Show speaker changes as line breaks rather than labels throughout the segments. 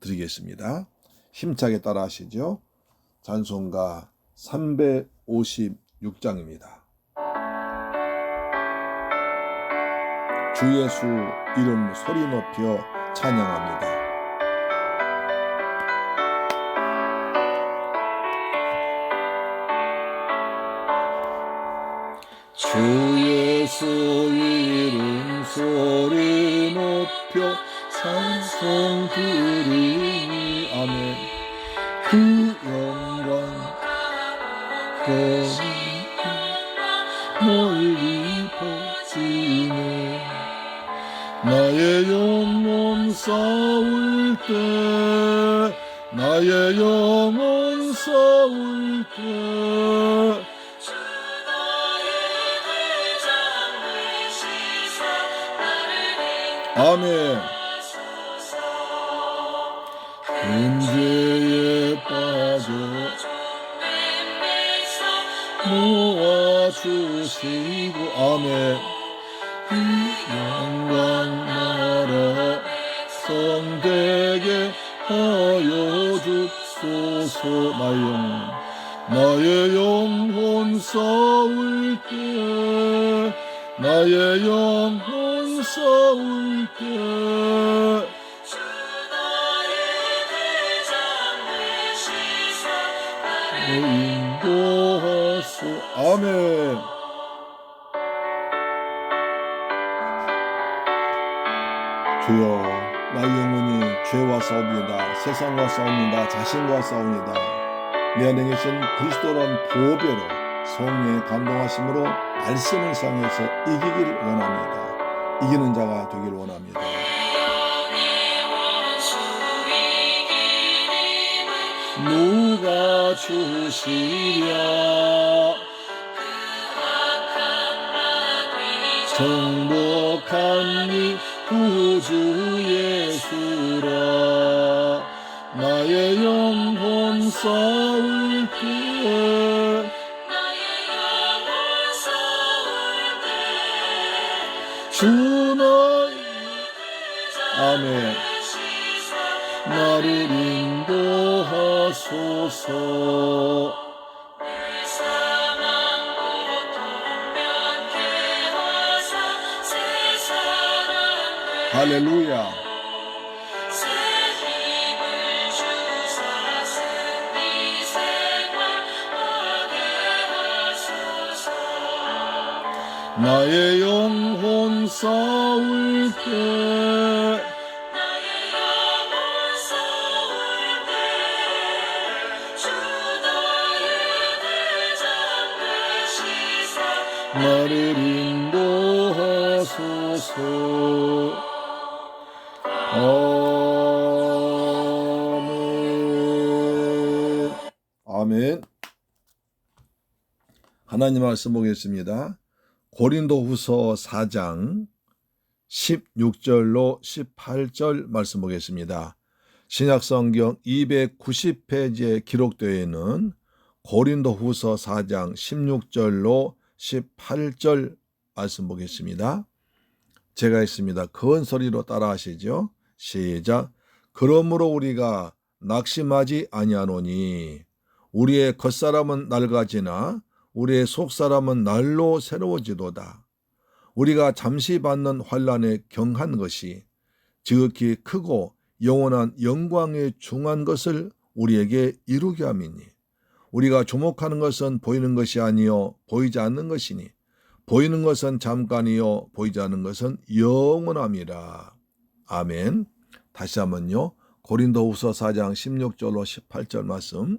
드리겠습니다. 힘차게 따라 하시죠. 찬송가 356장입니다. 주 예수 이름 소리 높여 찬양합니다.
주 예수 이름 소리 높여 찬송 하여 줍소서 나의 영혼 나의 영혼 싸울 때 나의 영혼 싸울 때 인도하소.
아멘. 죄와 싸웁니다. 세상과 싸웁니다. 자신과 싸웁니다. 내 안에 계신 그리스도란 보배로 성령의 감동하심으로 말씀을 상해서 이기기를 원합니다. 이기는 자가 되기를 원합니다.
누가 주시랴 정복한 이 구주 싸울 때 주나의
아멘.
나를 인도하소서
할렐루야.
나의 영혼 싸울 때. 나를 인도하소서. 아멘.
아멘. 하나님 말씀 보겠습니다. 고린도 후서 4장 16절로 18절 말씀 보겠습니다. 신약성경 290페이지에 기록되어 있는 고린도 후서 4장 16절로 18절 말씀 보겠습니다. 제가 있습니다. 큰 소리로 따라 하시죠. 시작. 그러므로 우리가 낙심하지 아니하노니 우리의 겉사람은 낡아지나 우리의 속사람은 날로 새로워지도다. 우리가 잠시 받는 환란에 경한 것이 지극히 크고 영원한 영광에 중한 것을 우리에게 이루게 함이니 우리가 주목하는 것은 보이는 것이 아니요 보이지 않는 것이니 보이는 것은 잠깐이요 보이지 않는 것은 영원함이라. 아멘. 다시 한번요. 고린도후서 4장 16절로 18절 말씀.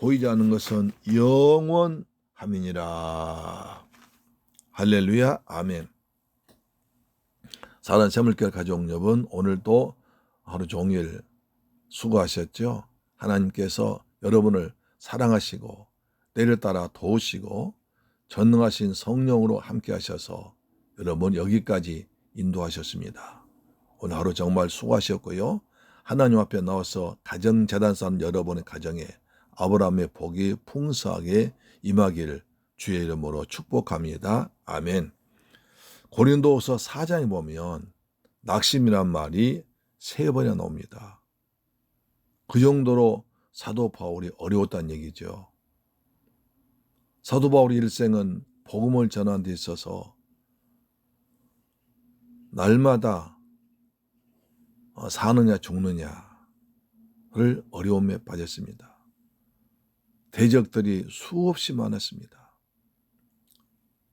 보이지 않는 것은 영원함이니라. 할렐루야 아멘. 사랑 재물결 가족 여러분 오늘도 하루 종일 수고하셨죠. 하나님께서 여러분을 사랑하시고 때를 따라 도우시고 전능하신 성령으로 함께 하셔서 여러분 여기까지 인도하셨습니다. 오늘 하루 정말 수고하셨고요. 하나님 앞에 나와서 가정 재단 쌓는 여러분의 가정에 아브라함의 복이 풍성하게 임하기를 주의 이름으로 축복합니다. 아멘. 고린도후서 4장에 보면 낙심이란 말이 세 번이나 나옵니다. 그 정도로 사도 바울이 어려웠다는 얘기죠. 사도 바울의 일생은 복음을 전하는 데 있어서 날마다 어, 사느냐 죽느냐를 어려움에 빠졌습니다. 대적들이 수없이 많았습니다.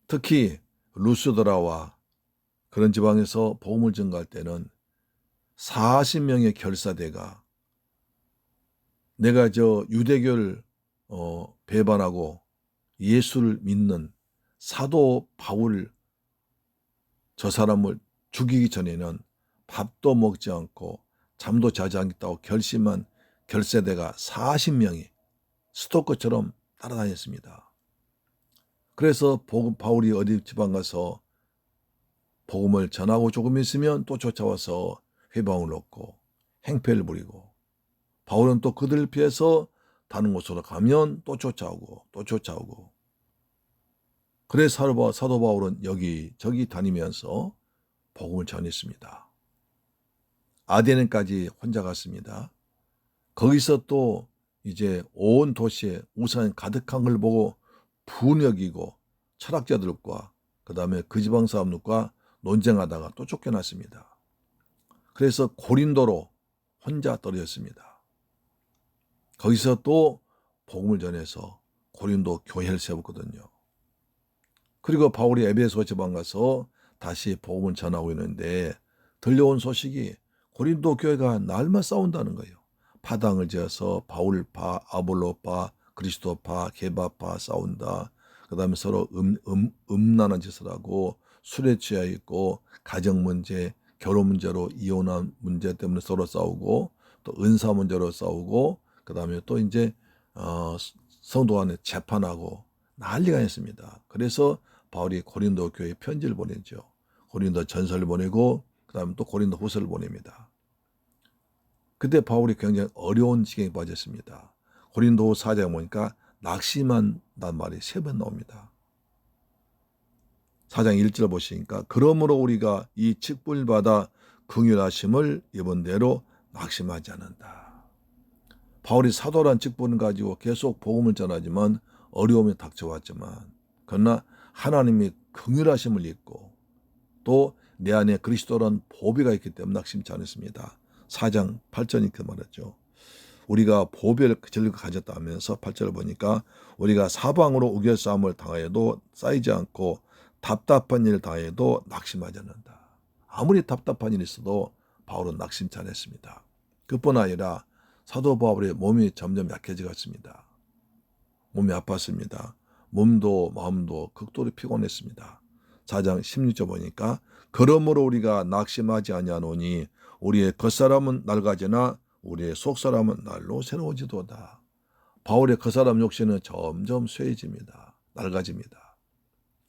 특히 루스드라와 그런 지방에서 복음을 전가할 때는 40명의 결사대가 내가 저 유대교를 어, 배반하고 예수를 믿는 사도 바울 저 사람을 죽이기 전에는 밥도 먹지 않고 잠도 자지 않겠다고 결심한 결세대가 40명이 스토커처럼 따라다녔습니다. 그래서 복음, 바울이 어디 지방 가서 복음을 전하고 조금 있으면 또 쫓아와서 회방을 놓고 행패를 부리고 바울은 또 그들을 피해서 다른 곳으로 가면 또 쫓아오고 또 쫓아오고 그래서 사도, 바울은 여기 저기 다니면서 복음을 전했습니다. 아데는까지 혼자 갔습니다. 거기서 또 이제 온 도시에 우산 가득한 걸 보고 분역이고 철학자들과 그 다음에 그 지방 사람들과 논쟁하다가 또 쫓겨났습니다. 그래서 고린도로 혼자 떨어졌습니다. 거기서 또 복음을 전해서 고린도 교회를 세웠거든요. 그리고 바울이 에베소 지방 가서 다시 복음을 전하고 있는데 들려온 소식이 고린도 교회가 날만 싸운다는 거예요. 파당을 지어서 바울파, 아볼로파, 그리스도파, 개바파 싸운다. 그 다음에 서로 음, 음, 음란한 짓을 하고 술에 취해 있고 가정 문제, 결혼 문제로 이혼한 문제 때문에 서로 싸우고 또 은사 문제로 싸우고 그 다음에 또 이제 어, 성도 간에 재판하고 난리가 났습니다. 그래서 바울이 고린도 교회에 편지를 보내죠. 고린도 전서를 보내고 그 다음에 또 고린도 후서를 보냅니다. 그때 바울이 굉장히 어려운 지경에 빠졌습니다. 고린도 4장 보니까 낙심한단 말이 세 번 나옵니다. 4장 1절 보시니까 그러므로 우리가 이 직분을 받아 긍휼하심을 입은 대로 낙심하지 않는다. 바울이 사도란 직분을 가지고 계속 복음을 전하지만 어려움이 닥쳐왔지만 그러나 하나님이 긍휼하심을 입고 또 내 안에 그리스도란 보배가 있기 때문에 낙심치 않았습니다. 4장 8절이 그 말했죠. 우리가 보배를 전리가 가졌다 하면서 8절을 보니까 우리가 사방으로 우겨 싸움을 당하여도 쌓이지 않고 답답한 일을 당해도 낙심하지 않는다. 아무리 답답한 일이 있어도 바울은 낙심치 않았습니다. 그뿐 아니라 사도 바울의 몸이 점점 약해져갔습니다. 몸이 아팠습니다. 몸도 마음도 극도로 피곤했습니다. 4장 16절 보니까 그러므로 우리가 낙심하지 아니하노니 우리의 겉사람은 낡아지나 우리의 속사람은 날로 새로워지도다. 바울의 겉사람 욕심은 점점 쇠해집니다. 낡아집니다.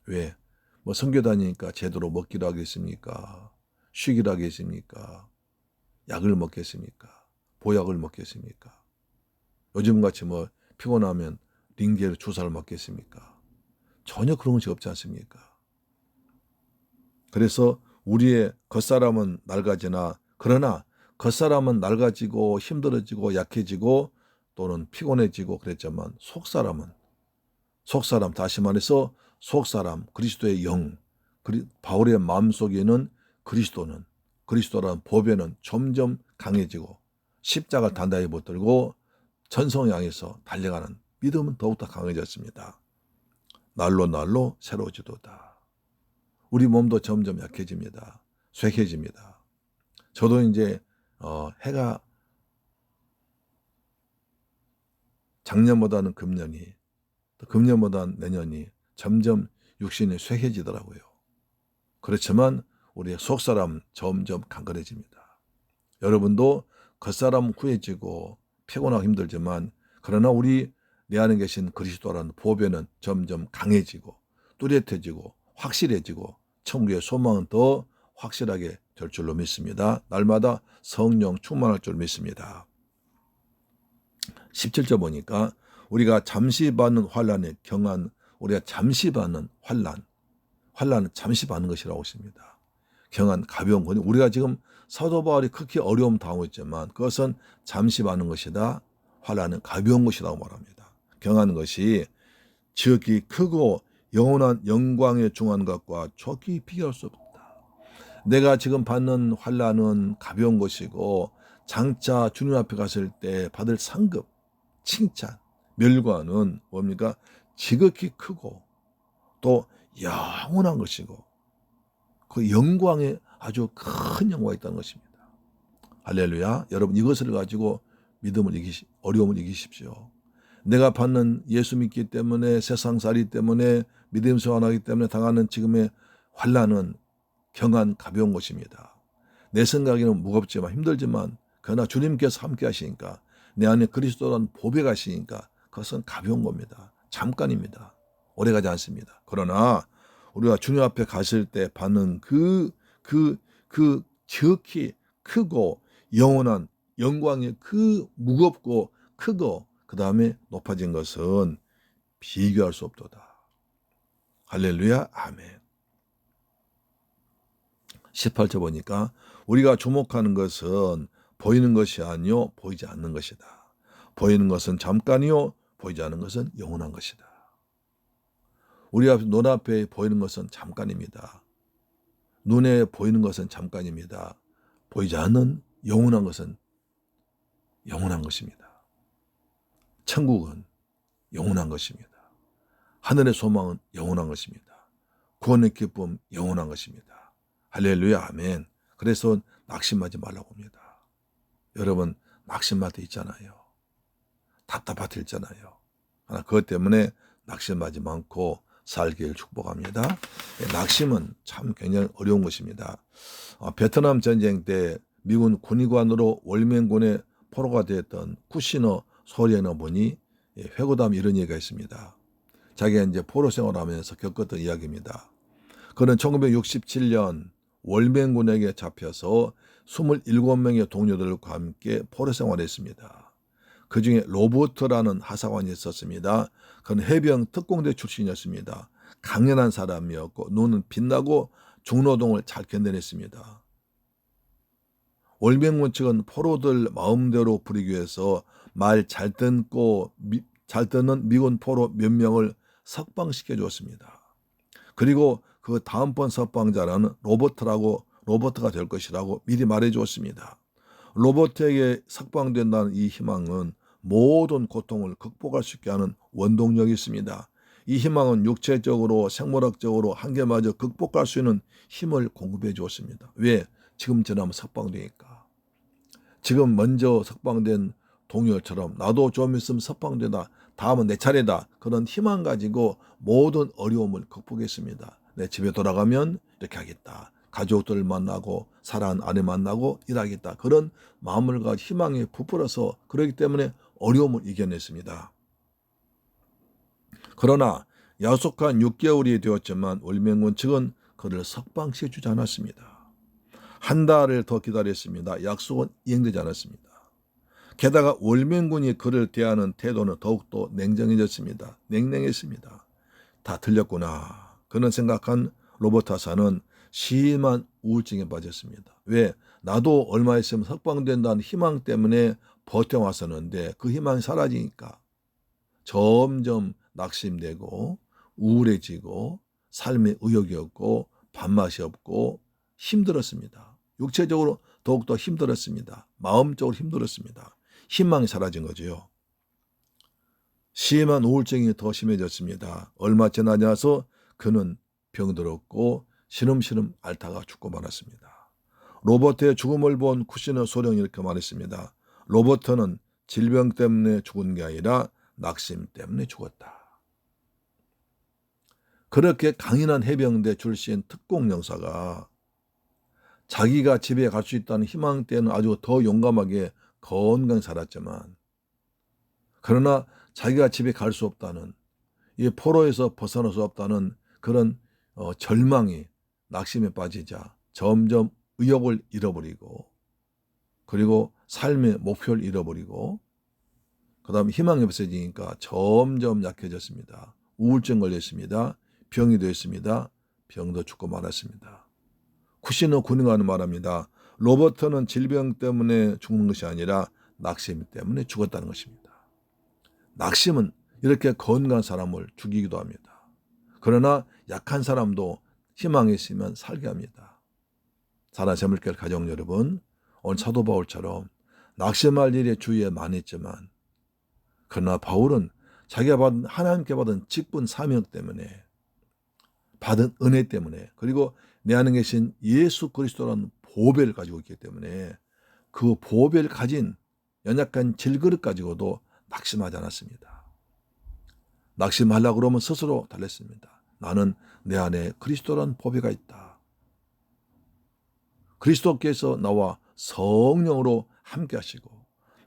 왜? 뭐 성교 다니니까 제대로 먹기로 하겠습니까? 쉬기로 하겠습니까? 약을 먹겠습니까? 보약을 먹겠습니까? 요즘같이 뭐 피곤하면 링겔 주사를 맞겠습니까? 전혀 그런 것이 없지 않습니까? 그래서 우리의 겉사람은 낡아지나 그러나 겉사람은 낡아지고 힘들어지고 약해지고 또는 피곤해지고 그랬지만 속사람은 속사람 다시 말해서 속사람 그리스도의 영 바울의 마음속에는 그리스도는 그리스도라는 보배는 점점 강해지고 십자가를 단단히 붙들고 전성 향해서 달려가는 믿음은 더욱더 강해졌습니다. 날로 날로 새로워지도다. 우리 몸도 점점 약해집니다. 쇠해집니다. 저도 이제 어, 해가 작년보다는 금년이 또 금년보다는 내년이 점점 육신이 쇠해지더라고요. 그렇지만 우리의 속사람 점점 강건해집니다. 여러분도 겉사람 후해지고 피곤하고 힘들지만 그러나 우리 내 안에 계신 그리스도라는 보배는 점점 강해지고 뚜렷해지고 확실해지고 천국의 소망은 더 확실하게 될 줄로 믿습니다. 날마다 성령 충만할 줄 믿습니다. 17절 보니까 우리가 잠시 받는 환란에 경한 우리가 잠시 받는 환란 환란은 잠시 받는 것이라고 했습니다. 경한 가벼운 건 우리가 지금 사도 바울이 크게 어려움 당하고 있지만 그것은 잠시 받는 것이다. 환란은 가벼운 것이라고 말합니다. 경한 것이 지극히 크고 영원한 영광에 중한 것과 좋게 비교할 수 없다. 내가 지금 받는 환란은 가벼운 것이고 장차 주님 앞에 갔을 때 받을 상급, 칭찬, 멸관은 뭡니까? 지극히 크고 또 영원한 것이고 그 영광에 아주 큰 영광이 있다는 것입니다. 할렐루야. 여러분 이것을 가지고 믿음을 이기시, 어려움을 이기십시오. 내가 받는 예수 믿기 때문에 세상살이 때문에 믿음 소환하기 때문에 당하는 지금의 환란은 경한 가벼운 것입니다. 내 생각에는 무겁지만 힘들지만 그러나 주님께서 함께 하시니까 내 안에 그리스도라는 보배가 시니까 그것은 가벼운 겁니다. 잠깐입니다. 오래가지 않습니다. 그러나 우리가 주님 앞에 갔을 때 받는 그, 그, 그 지극히 크고 영원한 영광의 그 무겁고 크고 그 다음에 높아진 것은 비교할 수 없도다. 할렐루야, 아멘. 18절 보니까 우리가 주목하는 것은 보이는 것이 아니요 보이지 않는 것이다. 보이는 것은 잠깐이요 보이지 않는 것은 영원한 것이다. 우리 앞 눈앞에 보이는 것은 잠깐입니다. 눈에 보이는 것은 잠깐입니다. 보이지 않는 영원한 것은 영원한 것입니다. 천국은 영원한 것입니다. 하늘의 소망은 영원한 것입니다. 구원의 기쁨 영원한 것입니다. 할렐루야 아멘. 그래서 낙심하지 말라고 합니다. 여러분 낙심할 때 있잖아요. 답답할 때 있잖아요. 하나 그것 때문에 낙심하지 않고 살기를 축복합니다. 예, 낙심은 참 굉장히 어려운 것입니다. 어, 베트남 전쟁 때 미군 군의관으로 월맹군의 포로가 되었던 쿠시너 소련어 분이 예, 회고담 이런 얘기가 있습니다. 자기가 이제 포로 생활하면서 겪었던 이야기입니다. 그는 1967년 월맹군에게 잡혀서 27명의 동료들과 함께 포로 생활했습니다. 그 중에 로버트라는 하사관이 있었습니다. 그는 해병 특공대 출신이었습니다. 강연한 사람이었고 눈은 빛나고 중노동을 잘 견뎌냈습니다. 월병군 측은 포로들 마음대로 부리기 위해서 말 잘 듣고 잘 듣는 미군 포로 몇 명을 석방시켜 주었습니다. 그리고 그 다음번 석방자라는 로버트라고 로버트가 될 것이라고 미리 말해 주었습니다. 로버트에게 석방된다는 이 희망은 모든 고통을 극복할 수 있게 하는 원동력이 있습니다. 이 희망은 육체적으로 생물학적으로 한계마저 극복할 수 있는 힘을 공급해 주었습니다. 왜? 지금처럼 석방되니까. 지금 먼저 석방된 동료처럼 나도 좀 있으면 석방되다. 다음은 내 차례다. 그런 희망 가지고 모든 어려움을 극복했습니다. 내 집에 돌아가면 이렇게 하겠다. 가족들 만나고 사랑하는 아내 만나고 일하겠다. 그런 마음을 가지고 희망에 부풀어서 그러기 때문에 어려움을 이겨냈습니다. 그러나 야속한 6개월이 되었지만 월명군 측은 그를 석방시켜 주지 않았습니다. 한 달을 더 기다렸습니다. 약속은 이행되지 않았습니다. 게다가 월맹군이 그를 대하는 태도는 더욱더 냉정해졌습니다. 냉랭했습니다. 다 틀렸구나. 그는 생각한 로버타사는 심한 우울증에 빠졌습니다. 왜? 나도 얼마 있으면 석방된다는 희망 때문에 버텨왔었는데 그 희망이 사라지니까 점점 낙심되고 우울해지고 삶에 의욕이 없고 밥맛이 없고 힘들었습니다. 육체적으로 더욱더 힘들었습니다. 마음적으로 힘들었습니다. 희망이 사라진 거죠. 심한 우울증이 더 심해졌습니다. 얼마 지나지 않아서 그는 병들었고 시름시름 앓다가 죽고 말았습니다. 로버트의 죽음을 본 쿠시너 소령이 이렇게 말했습니다. 로버트는 질병 때문에 죽은 게 아니라 낙심 때문에 죽었다. 그렇게 강인한 해병대 출신 특공 영사가 자기가 집에 갈 수 있다는 희망 때는 아주 더 용감하게 건강 살았지만 그러나 자기가 집에 갈 수 없다는 이 포로에서 벗어날 수 없다는 그런 어, 절망이 낙심에 빠지자 점점 의욕을 잃어버리고 그리고 삶의 목표를 잃어버리고 그 다음에 희망이 없어지니까 점점 약해졌습니다. 우울증 걸렸습니다. 병이 되었습니다. 병도 죽고 말았습니다. 쿠시노 군인과는 말합니다. 로버트는 질병 때문에 죽는 것이 아니라 낙심 때문에 죽었다는 것입니다. 낙심은 이렇게 건강한 사람을 죽이기도 합니다. 그러나 약한 사람도 희망이 있으면 살게 합니다. 사랑 재물결 가정 여러분, 오늘 사도 바울처럼 낙심할 일이 주위에 많았지만 그러나 바울은 자기가 받은 하나님께 받은 직분 사명 때문에 받은 은혜 때문에 그리고 내 안에 계신 예수 그리스도라는 보배를 가지고 있기 때문에 그 보배를 가진 연약한 질그릇 가지고도 낙심하지 않았습니다. 낙심하려고 그러면 스스로 달랬습니다. 나는 내 안에 그리스도라는 보배가 있다. 그리스도께서 나와 성령으로 함께 하시고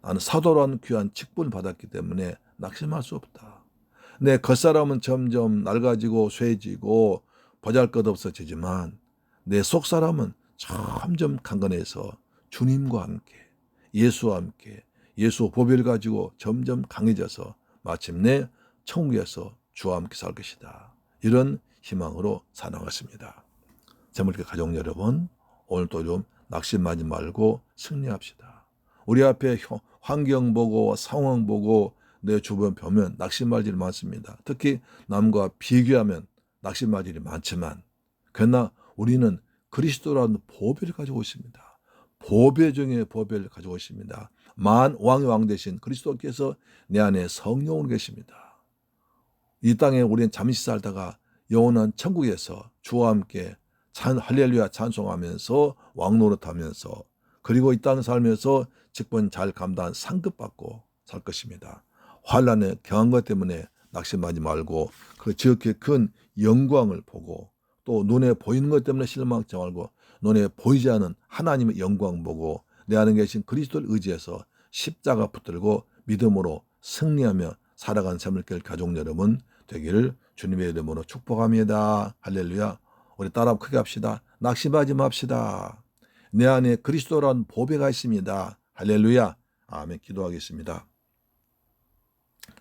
나는 사도라는 귀한 직분을 받았기 때문에 낙심할 수 없다. 내 겉사람은 점점 낡아지고 쇠지고 보잘것없어지지만 내 속사람은 점점 강건해서 주님과 함께 예수와 함께 예수 보배를 가지고 점점 강해져서 마침내 천국에서 주와 함께 살 것이다. 이런 희망으로 살아갔습니다. 재물교 가족 여러분, 오늘도 좀 낙심하지 말고 승리합시다. 우리 앞에 환경 보고 상황 보고 내 주변 보면 낙심할 일이 많습니다. 특히 남과 비교하면 낙심할 일이 많지만 그러나 우리는 그리스도라는 보배를 가지고 있습니다. 보배 중에 보배를 가지고 있습니다. 만 왕의 왕 대신 그리스도께서 내 안에 성령으로 계십니다. 이 땅에 우리는 잠시 살다가 영원한 천국에서 주와 함께 찬 할렐루야 찬송하면서 왕노릇하면서 그리고 이 땅 살면서 직분 잘 감당한 상급 받고 살 것입니다. 환란에 경한 것 때문에 낙심하지 말고 그 지극히 큰 영광을 보고 또 눈에 보이는 것 때문에 실망하지 말고 눈에 보이지 않은 하나님의 영광 보고 내 안에 계신 그리스도를 의지해서 십자가 붙들고 믿음으로 승리하며 살아간 삶을 가족 여러분 되기를 주님의 이름으로 축복합니다. 할렐루야. 우리 따라 크게 합시다. 낙심하지 맙시다. 내 안에 그리스도란 보배가 있습니다. 할렐루야. 아멘. 기도하겠습니다.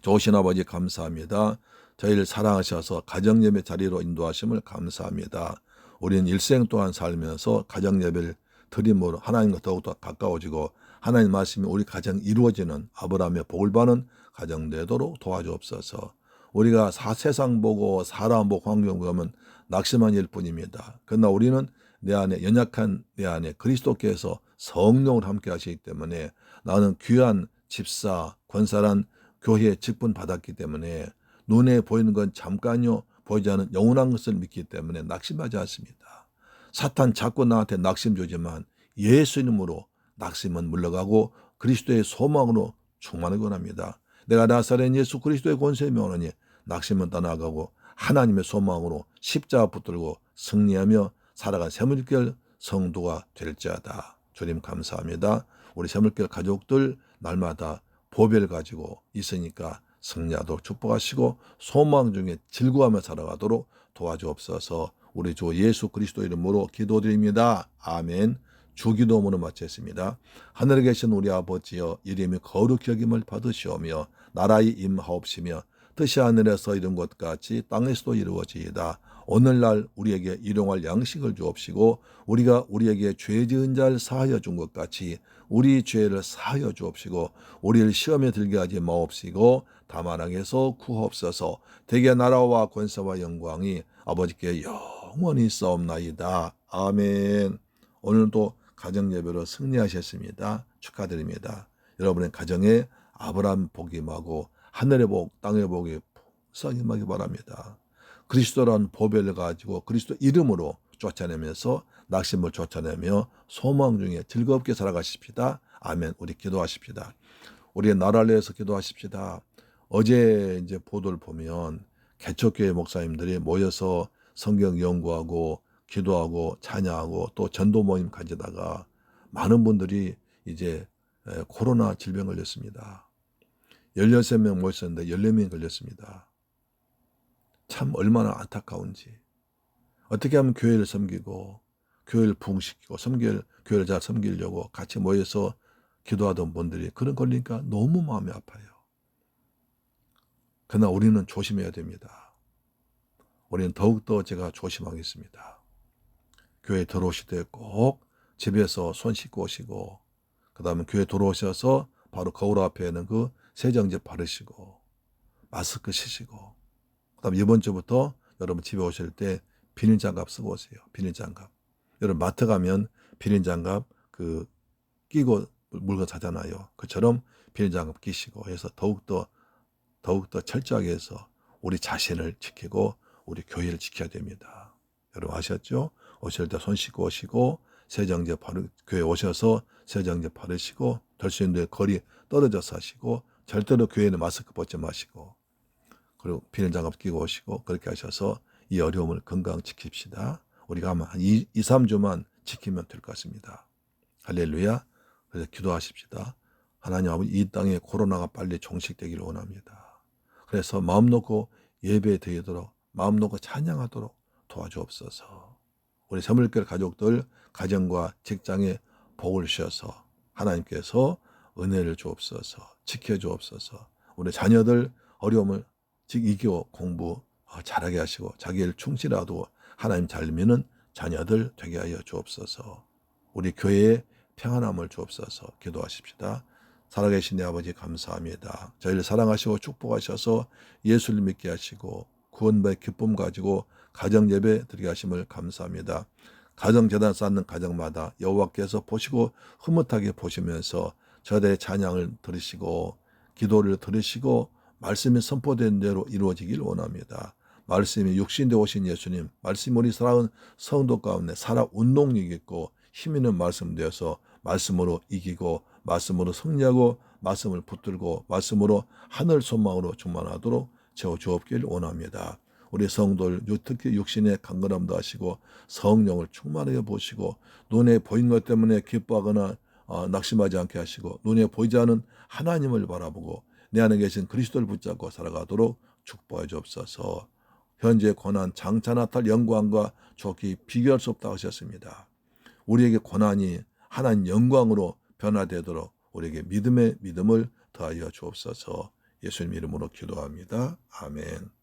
좋으신 아버지 감사합니다. 저희를 사랑하셔서 가정예배 자리로 인도하심을 감사합니다. 우리는 일생 동안 살면서 가정예배를 드림으로 하나님과 더욱더 가까워지고 하나님 말씀이 우리 가정 이루어지는 아브라함의 복을 받는 가정 되도록 도와주옵소서. 우리가 사, 세상 보고 사람 보고 환경 보면 낙심한 일 뿐입니다. 그러나 우리는 내 안에 연약한 내 안에 그리스도께서 성령을 함께 하시기 때문에 나는 귀한 집사, 권사란 교회 직분 받았기 때문에 눈에 보이는 건 잠깐요 보이지 않는 영원한 것을 믿기 때문에 낙심하지 않습니다. 사탄 자꾸 나한테 낙심 주지만 예수 이름으로 낙심은 물러가고 그리스도의 소망으로 충만을 원합니다. 내가 나사렛 예수 그리스도의 권세에 명하니 낙심은 떠나가고 하나님의 소망으로 십자가 붙들고 승리하며 살아간 새물결 성도가 될지어다. 주님 감사합니다. 우리 새물결 가족들 날마다 보배를 가지고 있으니까 승리하도록 축복하시고 소망 중에 즐거워하며 살아가도록 도와주옵소서 우리 주 예수 그리스도 이름으로 기도드립니다. 아멘. 주기도문을 마쳤습니다. 하늘에 계신 우리 아버지여 이름이 거룩히 여김을 받으시오며 나라의 임하옵시며 뜻이 하늘에서 이룬 것 같이 땅에서도 이루어지이다. 오늘날 우리에게 일용할 양식을 주옵시고 우리가 우리에게 죄 지은 자를 사하여 준 것 같이 우리 죄를 사하여 주옵시고 우리를 시험에 들게 하지 마옵시고 다만 악에서 구하옵소서 대개 나라와 권세와 영광이 아버지께 영원히 싸움나이다. 아멘. 오늘도 가정 예배로 승리하셨습니다. 축하드립니다. 여러분의 가정에 아브라함 복이 임하고 하늘의 복, 땅의 복이 풍성히 임하기 바랍니다. 그리스도란 보배를 가지고 그리스도 이름으로 쫓아내면서 낙심을 쫓아내며 소망 중에 즐겁게 살아가십시다. 아멘. 우리 기도하십시다. 우리의 나라를 위해서 기도하십시다. 어제 이제 보도를 보면 개척교회 목사님들이 모여서 성경 연구하고 기도하고 찬양하고 또 전도 모임 가지다가 많은 분들이 이제 에, 코로나 질병 걸렸습니다. 16명 모였었는데 14명이 걸렸습니다. 참 얼마나 안타까운지. 어떻게 하면 교회를 섬기고 교회를 부흥시키고 섬길 교회를 잘 섬기려고 같이 모여서 기도하던 분들이 그런 걸리니까 너무 마음이 아파요. 그러나 우리는 조심해야 됩니다. 우리는 더욱더 제가 조심하겠습니다. 교회 들어오실 때 꼭 집에서 손 씻고 오시고 그 다음에 교회 들어오셔서 바로 거울 앞에 있는 그 세정제 바르시고 마스크 쓰시고 그 다음에 이번 주부터 여러분 집에 오실 때 비닐 장갑 쓰고 오세요. 비닐 장갑. 여러분 마트 가면 비닐 장갑 그 끼고 물건 사잖아요. 그처럼 비닐 장갑 끼시고 해서 더욱 더 더욱 더 철저하게 해서 우리 자신을 지키고 우리 교회를 지켜야 됩니다. 여러분 아셨죠? 오실 때 손 씻고 오시고 세정제 바르 교회 오셔서 세정제 바르시고 될 수 있는 거리 떨어져서 하시고 절대로 교회는 마스크 벗지 마시고 그리고 비닐 장갑 끼고 오시고 그렇게 하셔서 이 어려움을 건강 지킵시다. 우리가 아마 한 2, 2 3주만 지키면 될 것 같습니다. 할렐루야. 그래서 기도하십시다. 하나님 아버지 이 땅에 코로나가 빨리 종식되기를 원합니다. 그래서 마음 놓고 예배 드리도록 마음 놓고 찬양하도록 도와주옵소서. 우리 새물결 가족들 가정과 직장에 복을 주셔서 하나님께서 은혜를 주옵소서 지켜주옵소서. 우리 자녀들 어려움을 직 이기고 공부 어, 잘하게 하시고 자기를 충실하도 하나님 잘 믿는 자녀들 되게 하여 주옵소서. 우리 교회에 평안함을 주옵소서. 기도하십시다. 살아계신 내 아버지 감사합니다. 저희를 사랑하시고 축복하셔서 예수를 믿게 하시고 구원의 기쁨 가지고 가정 예배 드리게 하심을 감사합니다. 가정 재단 쌓는 가정마다 여호와께서 보시고 흐뭇하게 보시면서 저들의 찬양을 들으시고 기도를 들으시고 말씀이 선포된 대로 이루어지길 원합니다. 말씀이 육신되 오신 예수님, 말씀 우리 사랑하는 성도 가운데 살아 운동력 있고 힘 있는 말씀 되어서 말씀으로 이기고 말씀으로 승리하고 말씀을 붙들고 말씀으로 하늘 소망으로 충만하도록 채워 주옵길 원합니다. 우리 성도를 특히 육신의 강건함도 하시고 성령을 충만하게 보시고 눈에 보인 것 때문에 기뻐하거나 어, 낙심하지 않게 하시고 눈에 보이지 않은 하나님을 바라보고 내 안에 계신 그리스도를 붙잡고 살아가도록 축복해 주옵소서. 현재 고난 장차 나탈 영광과 좋게 비교할 수 없다 하셨습니다. 우리에게 고난이 하나님 영광으로 변화되도록 우리에게 믿음의 믿음을 더하여 주옵소서. 예수님 이름으로 기도합니다. 아멘.